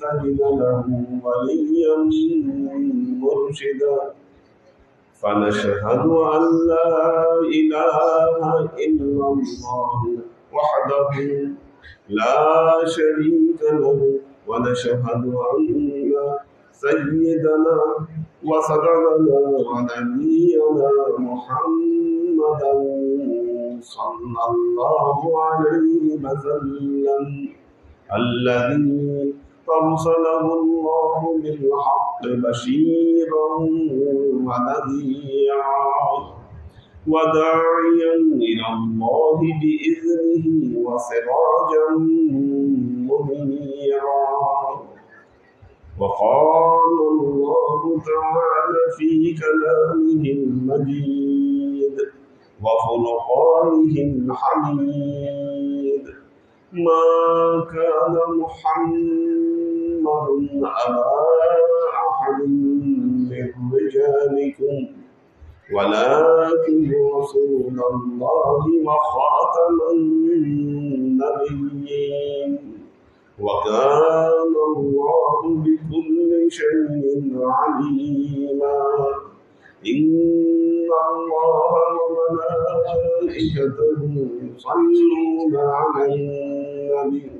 تجد له وليا مرشدا فنشهد أن لا إله إلا الله وحده لا شريك له ونشهد أن سيدنا وسندنا ونبينا محمدا صلى الله عليه وسلم الذي أرسله الله بالحق بشيرا ونذيرا وداعيا إلى الله بإذنه وسراجا منيرا. وقال الله تعالى في كلامه المجيد وفرقانه الحميد ما كان محمد أبا أحد من رجالكم. ولكن رسول الله وخاتم النبيين. وكان الله بكل شيء عليما. إن الله وملائكته يصلون على النبي.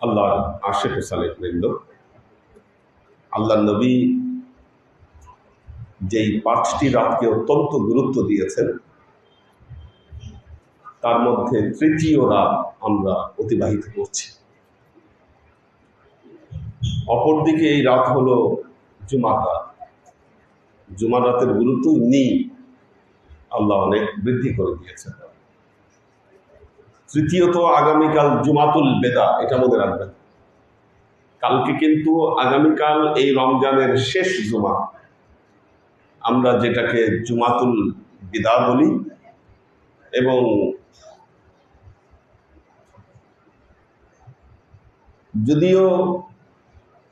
আল্লাহর আশেখ সালেক বৃন্দ আল্লাহ নবী যেই পাঁচটি রাতকে অত্যন্ত গুরুত্ব দিয়েছেন, তার মধ্যে তৃতীয় রাত আমরা অতিবাহিত করছি। অপরদিকে এই রাত হলো জুমার রাত। রাতের গুরুত্ব নেই, আল্লাহ অনেক বৃদ্ধি করে দিয়েছেন। তৃতীয়ত আগামীকাল জুমাতুল বেদা, এটা মনে রাখবেন। কালকে কিন্তু আগামীকাল এই রমজানের শেষ জুমা। আমরা যেটাকে জুমাতুল বিদা বলি এবং যদিও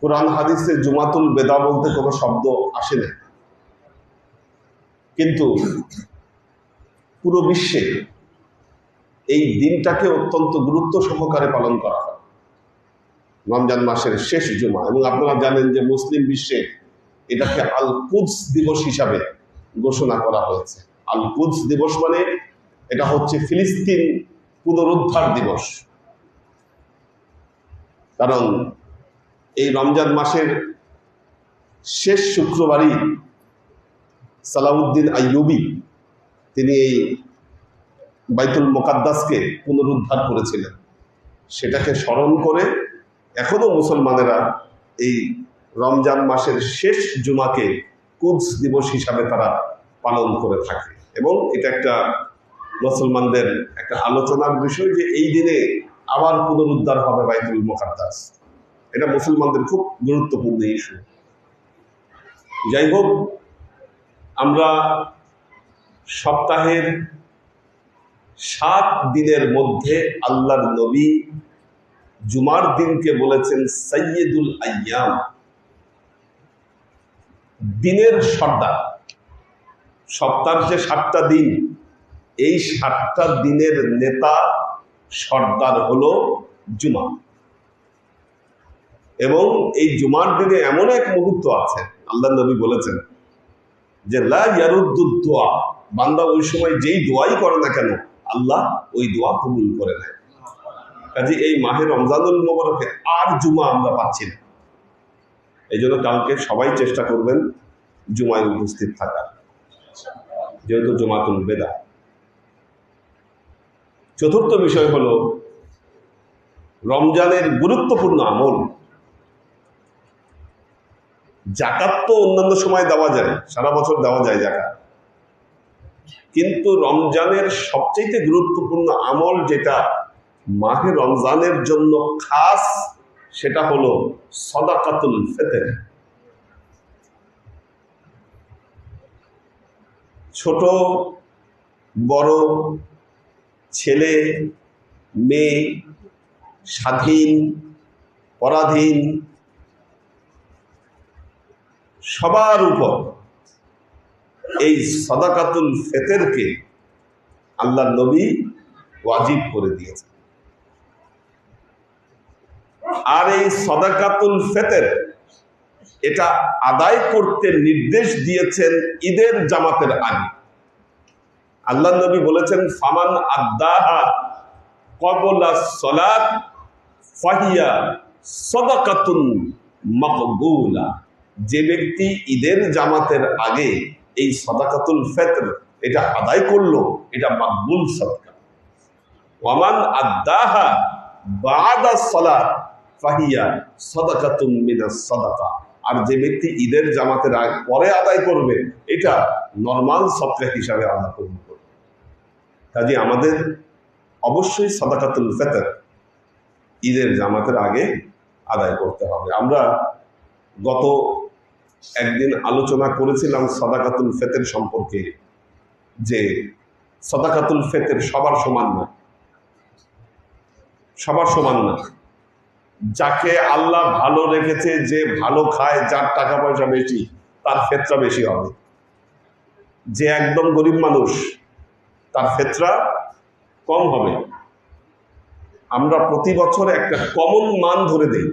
কোরআন হাদিসে জুমাতুল বেদা বলতে কোনো শব্দ আসে না, কিন্তু পুরো বিশ্বে এই দিনটাকে অত্যন্ত গুরুত্ব সহকারে পালন করা হয়। রমজান মাসের শেষ জুমা, এবং আপনারা জানেন যে মুসলিম বিশ্বে এটাকে আল কুদস দিবস হিসাবে ঘোষণা করা হয়েছে। আল কুদস দিবস মানে এটা হচ্ছে ফিলিস্তিন পুনরুদ্ধার দিবস। কারণ এই রমজান মাসের শেষ শুক্রবারই সালাউদ্দিন আইয়ুবি, তিনি এই বাইতুল মোকাদ্দাসকে পুনরুদ্ধার করেছিলেন। সেটাকে স্মরণ করে এখনও মুসলমানেরা এই রমজান মাসের শেষ জুমাকে কুদস দিবস হিসাবে তারা পালন করে থাকে। এবং এটা একটা মুসলমানদের একটা আলোচনার বিষয় যে এই দিনে আবার পুনরুদ্ধার হবে বাইতুল মোকাদ্দাস। এটা মুসলমানদের খুব গুরুত্বপূর্ণ ইস্যু। যাই হোক, আমরা সপ্তাহের সাত দিনের মধ্যে আল্লাহর নবী জুমার দিনকে বলেছেন সৈয়দুল আয়াম। দিনের সর্দার সপ্তাহের যে সাতটা দিন, এই সাতটা দিনের নেতা সর্দার হল জুমা। এবং এই জুমার দিনে এমন এক মুহূর্ত আছে আল্লাহ নবী বলেছেন যে, লা ইয়ারুদ্দুদ দোয়া। বান্দা ওই সময় যেই দোয়াই করে না কেন আল্লাহ ওই দোয়া কবুল করে নেয়। কাজে এই মাহে রমজানুল মোবারকে আর জুমা আমরা পাচ্ছি না। এই জন্য কালকে সবাই চেষ্টা করবেন জুমায় উপস্থিত থাকার। যেহেতু জুমাতুল বেদা। চতুর্থ বিষয় হলো রমজানের গুরুত্বপূর্ণ আমল। জাকাত তো অন্যান্য সময় দেওয়া যায়, সারা বছর দেওয়া যায় জাকাত। কিন্তু রমজানের সবচেয়ে গুরুত্বপূর্ণ আমল যেটা মাহে রমজানের জন্য খাস, সেটা হলো সদাকাতুল ফেতের। ছোট, বড় ছেলে, মেয়ে, স্বাধীন, পরাধীন, সবার উপর এই সদাকাতুল ফেতেরকে আল্লাহ নবী ওয়াজিব করে দিয়েছে আর এই সদাকাতুল ফেতের, এটা আদায় করতে নির্দেশ দিয়েছেন ঈদের জামাতের আগে আল্লাহ নবী বলেছেন, ফামান আদাহা কবলা সলাত ফাহিয়া সদাকাতুন মকবুলা। যে ব্যক্তি ঈদের জামাতের আগে এই সদাকাতুল ফেতর, এটা আদায় করল, এটা মাকবুল সদকা। ওয়ামান আদাহা বাদা সলাত, ফাহিয়া সদাকাতুন মিনাস সদাকা। আর যে ব্যক্তি ঈদের জামাতের পরে আদায় করবে, এটা নর্মাল সদকা হিসাবে আদা করবে। কাজে আমাদের অবশ্যই সদাকাতুল ফেতর ঈদের জামাতের আগে আদায় করতে হবে। আমরা গত একদিন আলোচনা করেছিলাম সদাকাতুল ফেতের সম্পর্কে যে সদাকাতুল ফেতের সবার সমান না। সবার সমান না। যাকে আল্লাহ ভালো রেখেছে, যে ভালো খায়, যার টাকা পয়সা বেশি, তার ফেতরা বেশি হবে। যে একদম গরিব মানুষ, তার ফেতরা কম হবে। আমরা প্রতি বছর একটা কমন মান ধরে দেই।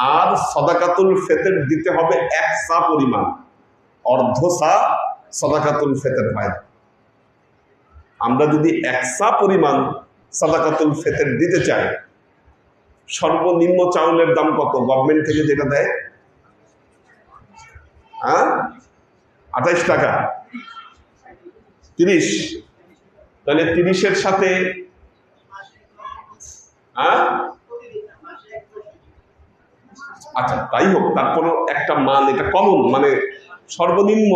আর সদাকাতুল ফেতের দিতে হবে এক সা পরিমাণ। অর্ধ সা সদাকাতুল ফেতের হয়। আমরা যদি এক সা পরিমাণ সদাকাতুল ফেতের দিতে চাই, সর্বনিম্ন চাউলের দাম কত? গভর্নমেন্ট থেকে যেটা দেয়? হ্যাঁ? আঠাইশ টাকা। তিরিশ। তাহলে তিরিশের সাথে হ্যাঁ? আচ্ছা তাই হোক, তারপরও একটা মান, এটা কমন মানে সর্বনিম্ন।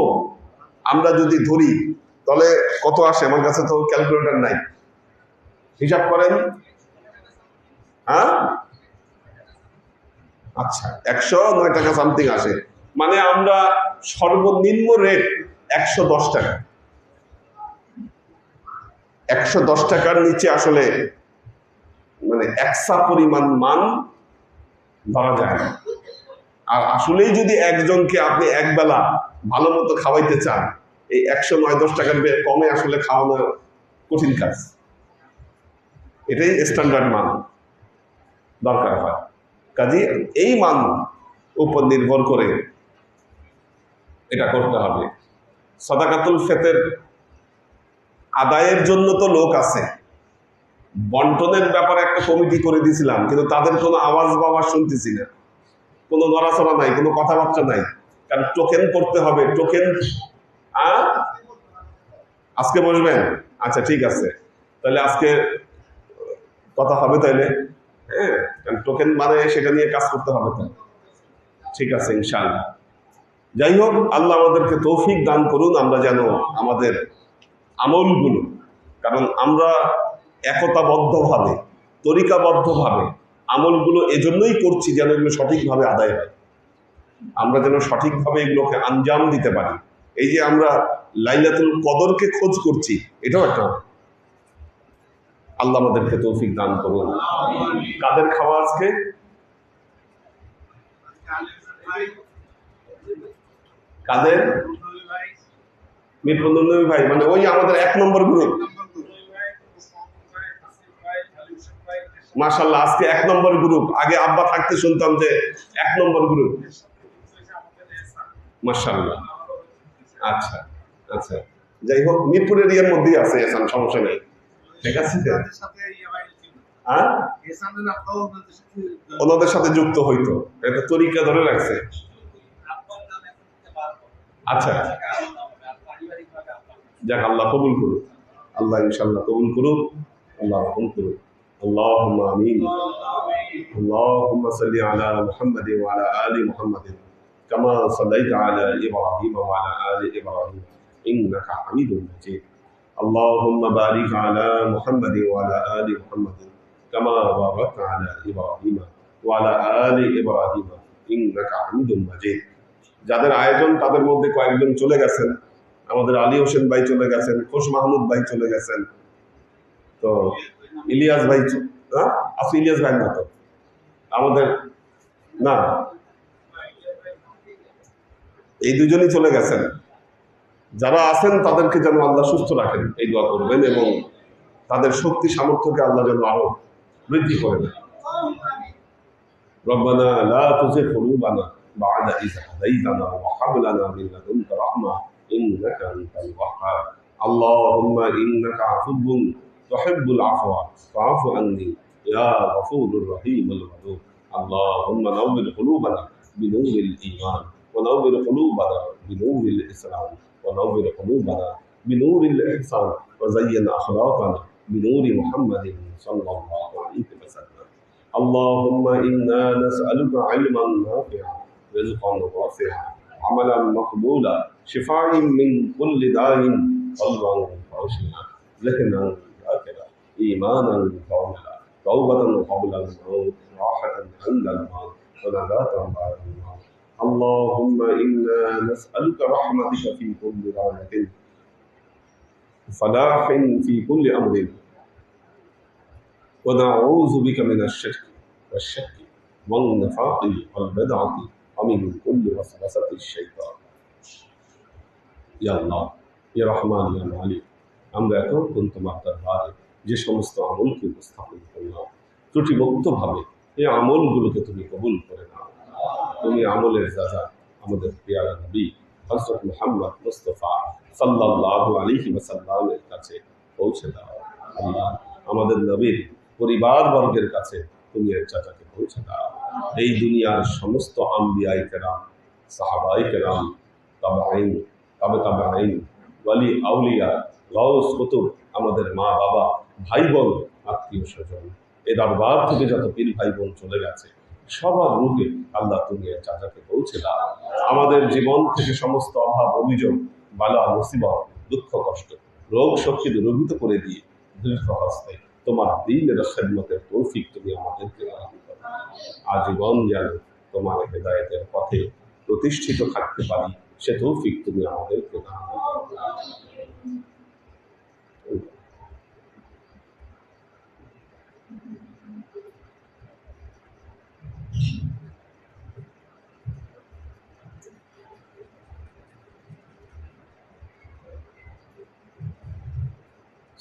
আমরা যদি ধরি, তাহলে কত আসে? আমার কাছে তো ক্যালকুলেটার নাই। হিসাব করেন। হ্যাঁ? আচ্ছা একশো নয় টাকা সামথিং আসে। মানে আমরা সর্বনিম্ন রেট একশো দশ টাকা। একশো দশ টাকার নিচে আসলে মানে একসা পরিমাণ মান ধরা যায় না। আর আসলেই যদি একজনকে আপনি একবেলা ভালো মতো খাওয়াইতে চান, এই একশো নয়, দশ টাকার কমে আসলে খাওয়ানো কঠিন কাজ। এটাই স্ট্যান্ডার্ড মান দরকার হয়। কাজে এই মান উপর নির্ভর করে এটা করতে হবে। সদাকাতুল ফেতের আদায়ের জন্য তো লোক আছে। বন্টনের ব্যাপারে একটা কমিটি করে দিয়েছিলাম কিন্তু তাদের কোনো আওয়াজ বাওয়াজ শুনতেছি না। কোনো নড়াচড়া নাই, কোনো কথাবার্তা নাই। কারণ টোকেন করতে হবে টোকেন আজকে বসবেন? আচ্ছা ঠিক আছে। তাহলে আজকে কথা হবে তাইলে। হ্যাঁ টোকেন মানে সেটা নিয়ে কাজ করতে হবে তো। ঠিক আছে, ইনশাআল্লাহ। যাই হোক, আল্লাহ আমাদেরকে তৌফিক দান করুন, আমরা যেন আমাদের আমলগুলো, কারণ আমরা একতাবদ্ধভাবে, তরিকাবদ্ধভাবে আমলগুলো এজন্যই করছি যেন এগুলো সঠিকভাবে আদায় হয়। আমরা যেন সঠিকভাবে এগুলোকে আঞ্জাম দিতে পারি। এই যে আমরা লাইলাতুল কদরকে খোঁজ করছি, এটাও একটা আল্লাহ আমাদেরকে তৌফিক দান করুন। কাদের খাওয়া আজকে? কাদের? মিরপুর ভাই মানে ওই আমাদের এক নম্বর গ্রুপ মাশাল্লাহ আজকে এক নম্বর গ্রুপ আগে আব্বা থাকতে শুনতাম যে এক নম্বর গ্রুপ মার্শাল্লাহ আচ্ছা আচ্ছা। যাই হোক মিরপুর এরিয়ার মধ্যেই আছে এসান, সমস্যা নেই। ঠিক আছে? হ্যাঁ? ওনাদের সাথে যুক্ত হইতো। এটা তরিকা ধরে রাখছে। আচ্ছা। যাক, আল্লাহ কবুল করুক। আল্লাহ ইনশাল্লাহ কবুল করুক। আল্লাহ রহম করুক। اللهم آمين اللهم صل على محمد وعلى آل محمد كما صليت على إبراهيم وعلى آل إبراهيم إنك حميد مجيد اللهم بارك على محمد وعلى آل محمد كما باركت على إبراهيم وعلى آل إبراهيم إنك حميد مجيد যাদের আয়োজন তাদের মধ্যে কয়েকজন চলে গেছেন আমাদের আলী হোসেন ভাই চলে গেছেন খোশ মাহমুদ ভাই চলে গেছেন তো ইলিয়াস ভাই চ- হ্যাঁ আচ্ছা ইলিয়াস ভাই না তো আমাদের না এই দুজনই চলে গেছেন যারা আছেন তাদেরকে যেন আল্লাহ সুস্থ রাখেন এই দোয়া করবেন এবং তাদের শক্তি সামর্থ্যকে আল্লাহ যেন আরো বৃদ্ধি করে দেন ربنا لا تزغ قلوبنا بعد إذ هديتنا وهب لنا من لدنك رحمة إنك أنت الوهاب اللهم إنك عفو تحب العفو. فاعف عني. يا غفور الرحيم الودود اللهم نور قلوبنا بنور الإيمان ونور قلوبنا بنور الإسلام ونور قلوبنا بنور الإحسان وزين أخلاقنا بنور محمد صلى الله عليه وسلم. اللهم إنا نسألك علما نافعا رزقا واسعا عملا مقبولا شفاء من كل داء قلبا ذهنا ذاكرا إيمانا كاملا توبة قبل الموت راحة عند الموت ونجاة بعد الموت اللهم إنا نسألك رحمتك في كل رحمة فلاح في كل أمر ونعوذ بك من الشرك والشك والنفاق والبدعة ومن كل وسوسة الشيطان يا الله يا رحمن يا মালিক আমরা এতক্ষণ তোমার দরবারে যে সমস্ত আমলকে উপস্থাপন করলাম, ত্রুটিমুক্তভাবে এই আমলগুলোকে তুমি কবুল করে নাও। তুমি আমলের রাজা, আমাদের পেয়ারা নবী হজরত মোহাম্মদ মুস্তফা সাল্লাল্লাহু আলাইহি ওয়াসাল্লামের কাছে পৌঁছে দাও। আল্লাহ, আমাদের নবীর পরিবার বর্গের কাছে তুমি এর চাচাকে পৌঁছে দাও। এই দুনিয়ার সমস্ত আম্বিয়াই কেরাম, সাহাবাই কেরাম তবে আইন তবে তবে আইন ওয়ালি আউলিয়া, গাউস কুতুব, আমাদের মা বাবা ভাই বোন আত্মীয় স্বজন, এ দরবার থেকে যত পীর ভাই বোন চলে গেছে, সবার রূপে আল্লাহ তুমি চাচাকে পৌঁছে দাও আমাদের জীবন থেকে সমস্ত অভাব, অভিযোগ, বালা, মুসিবত, দুঃখ, কষ্ট, রোগ শক্তি দূরভূত করে দিয়ে দীর্ঘ হস্তে তোমার দিনের খেদমতের তৌফিক তুমি আমাদেরকে দান করো। আজীবন যেন তোমার হেদায়তের পথে প্রতিষ্ঠিত থাকতে পারি, সে তৌফিক তুমি আমাদেরকে দান।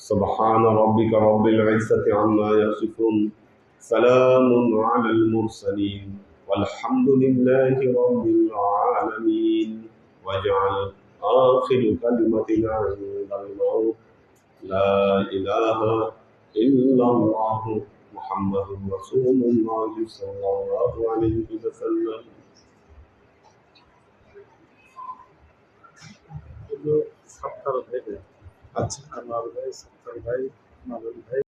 سبحان ربك رب العزة عما يصفون. سلام على المرسلين والحمد لله رب العالمين. واجعل آخر كلمة عند الموت لا إله إلا الله محمد رسول الله صلى الله عليه وسلم. Thank you. আচ্ছা আমার ভাই সাত্তার ভাই মামুন ভাই